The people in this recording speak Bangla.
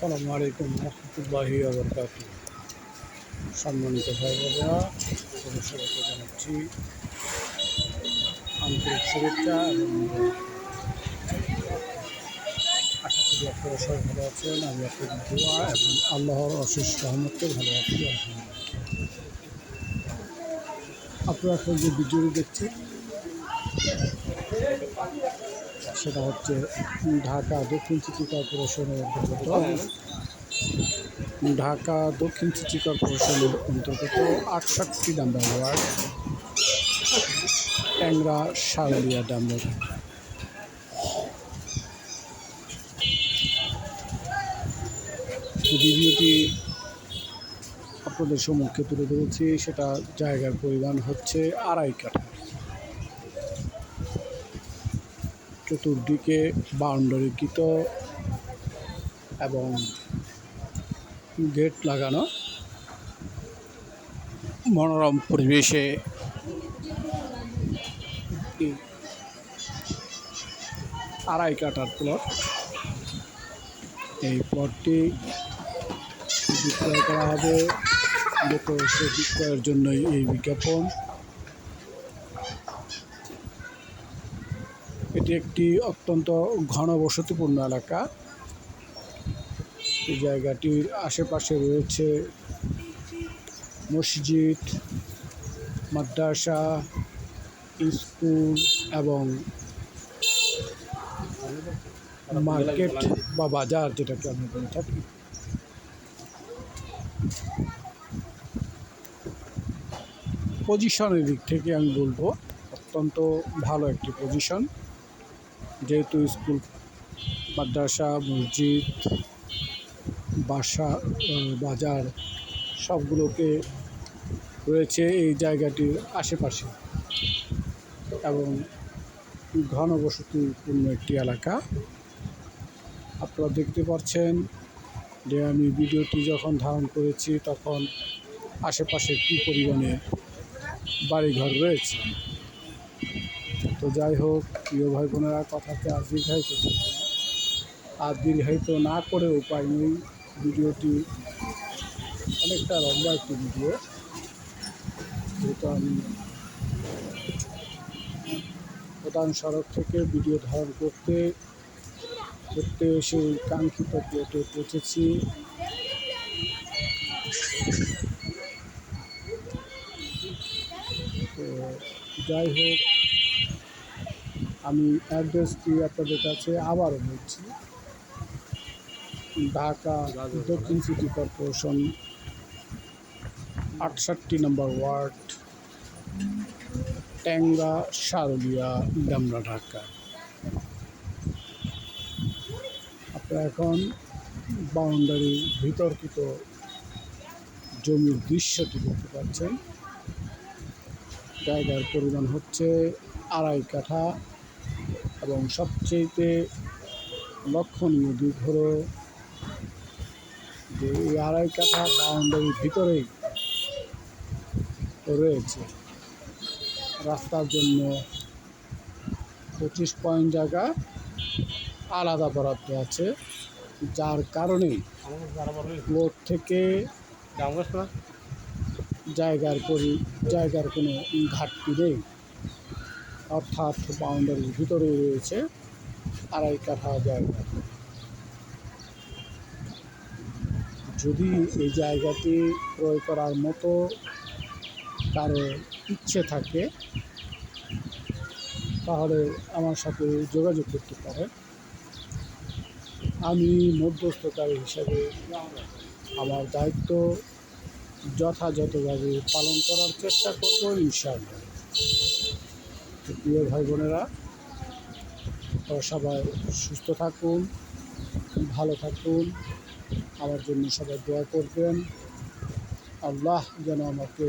আসসালামু আলাইকুম রহমতুল্লাহি আবরকাত সম্মানিত ভাই বোনেরা সবাইকে জানাচ্ছি আন্তরিক শুভেচ্ছা এবং আশা করি আপনারা সবাই ভালো আছেন। আমি আপনাদের দোয়া এবং আল্লাহর অশেষ ভালো আছি আপনারা এখন যে ভিডিওটি দেখছেন সেটা হচ্ছে ঢাকা দক্ষিণ সিটি কর্পোরেশনের অন্তর্গত। ঢাকা দক্ষিণ সিটি কর্পোরেশনের অন্তর্গত আটষট্টি নাম্বার ওয়ার্ড, ট্যাংরা শারলিয়া ডাম্বার। ভিডিওটি আপনাদের সম্মুখে তুলে ধরেছি, সেটা জায়গার পরিমাণ হচ্ছে আড়াই কাঠা। চতুর্দিকে বাউন্ডারি বাউন্ডারিকৃত এবং গেট লাগানো। মনোরম পরিবেশে আড়াই কাটার প্লট। এই প্লটটি বিক্রয় করা হবে। লোক বিক্রয়ের জন্যই এই বিজ্ঞাপন। এটি একটি অত্যন্ত ঘনবসতিপূর্ণ এলাকা। এই জায়গাটির আশেপাশে রয়েছে মসজিদ, মাদ্রাসা, স্কুল এবং মার্কেট বা বাজার যেটাকে আমি বলে থাকি। পজিশনের দিক থেকে আমি বলব, অত্যন্ত ভালো একটি পজিশন। যেহেতু স্কুল, মাদ্রাসা, মসজিদ, বাসা বাজার সবগুলোকে রয়েছে এই জায়গাটির আশেপাশে এবং ঘনবসতিপূর্ণ একটি এলাকা। আপনারা দেখতে পাচ্ছেন যে আমি ভিডিওটি যখন ধারণ করেছি তখন আশেপাশে কী পরিমাণে বাড়িঘর রয়েছে। তো যাই হোক, প্রিয় ভাই বোনেরা কথাতে আর দীর্ঘায়িত। আর দীর্ঘায়িত না করে উপায় নেই। ভিডিওটি অনেকটা লম্বা একটি ভিডিও। যেহেতু আমি প্রধান সড়ক থেকে ভিডিও ধারণ করতে করতে সেই কাঙ্ক্ষিত প্লেটে পৌঁছেছি। তো যাই হোক আমি অ্যাড্রেসটি আপনাদের কাছে আবারও বলছি। ঢাকা দক্ষিণ সিটি কর্পোরেশন, আটষট্টি নম্বর ওয়ার্ড, ট্যাংরা সারুলিয়া ডামরা ঢাকা। আপনারা এখন বাউন্ডারির বিতর্কিত জমির দৃশ্যটি দেখতে পাচ্ছেন। জায়গার পরিমাণ হচ্ছে আড়াই কাঠা। এবং সবচেয়েতে লক্ষণীয় দিক হলো যে এই আড়াই কাঠা বাউন্ডারির ভিতরেই রয়েছে। রাস্তার জন্য পঁচিশ পয়েন্ট জায়গা আলাদা বরাদ্দ আছে যার কারণে রোড থেকে জায়গার পরি জায়গার কোনো ঘাটতি নেই। অর্থাৎ বাউন্ডারির ভিতরে রয়েছে আড়াই কাঠা জায়গা। যদি এই জায়গাটি ক্রয় করার মতো কারও ইচ্ছে থাকে, তাহলে আমার সাথে যোগাযোগ করতে পারে। আমি মধ্যস্থকারী হিসাবে আমার দায়িত্ব যথাযথভাবে পালন করার চেষ্টা করব, ইনশাআল্লাহ। প্রিয় ভাই বোনেরা আপনারা সবাই সুস্থ থাকুন, ভালো থাকুন, আমার জন্য সবাই দোয়া করবেন। আল্লাহ যেন আমাকে